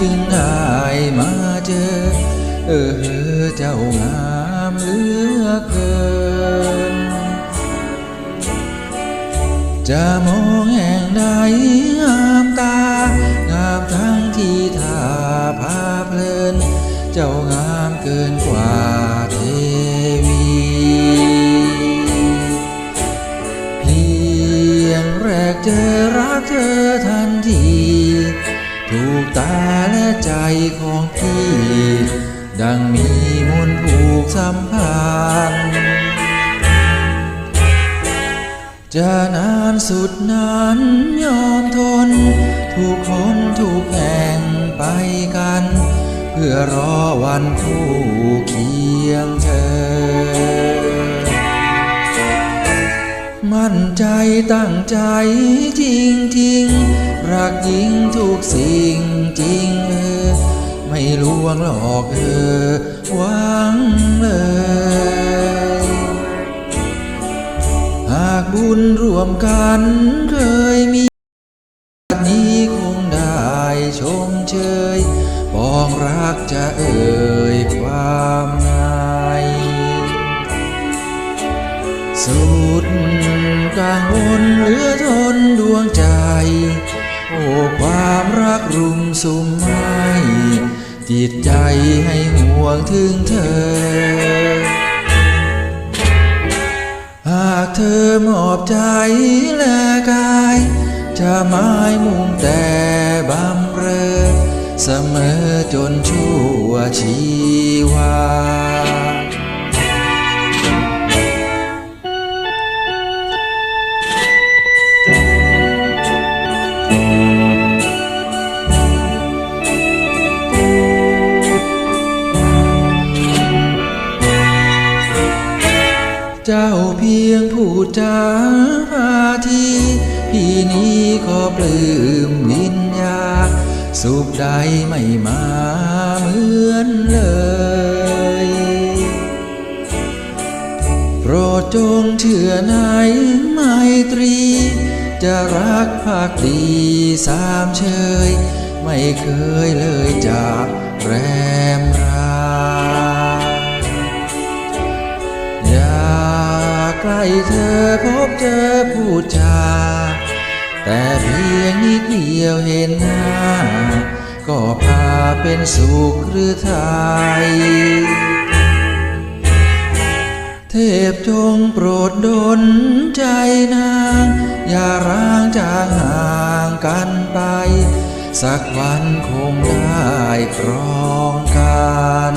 จึงได้มาเจอ เออเจ้างามเหลือเกิน จะมองแห่งใดงามตา ของพี่ ดังมีมนต์ผูกสัมพันธ์จะนานสุดนั้นยอมทน ทุกคนทุกแห่งไปกัน เพื่อรอวันคู่เคียงเธอ มั่นใจตั้งใจจริงจริงรักยิ่งทุกสิ่งจริงเอ ไม่ลวงหลอกเออหวังเลยหากบุญรวมกันเคยมีชาตินี้คงได้ชมเชยปองรักจะเอ่ยความในสุดกังวลเหลือทนดวงใจ โอ้ความรักรุมสุมม่ จิตใจให้ห่วงถึงเธอ หากเธอมอบใจและกาย จะไม้มุ่งแต่บำเรอ เสมอจนชั่วชีวา เจ้าเพียงพูดจาพาทีพี่นี้ก็ปลื้มวิญญา สุขใดไม่มาเหมือนเลย โปรดจงเชื่อในไมตรี จะรักภักดีสามเชย ไม่เคยเลยจากแรมรา เธอพบเจอพูดจาแต่เพียงนิดเดียวเห็นหน้า ก็พาเป็นสุขหรือไทยเทพจงโปรดดลใจนาง อย่าร้างจางห่างกันไป สักวันคงได้ครองกัน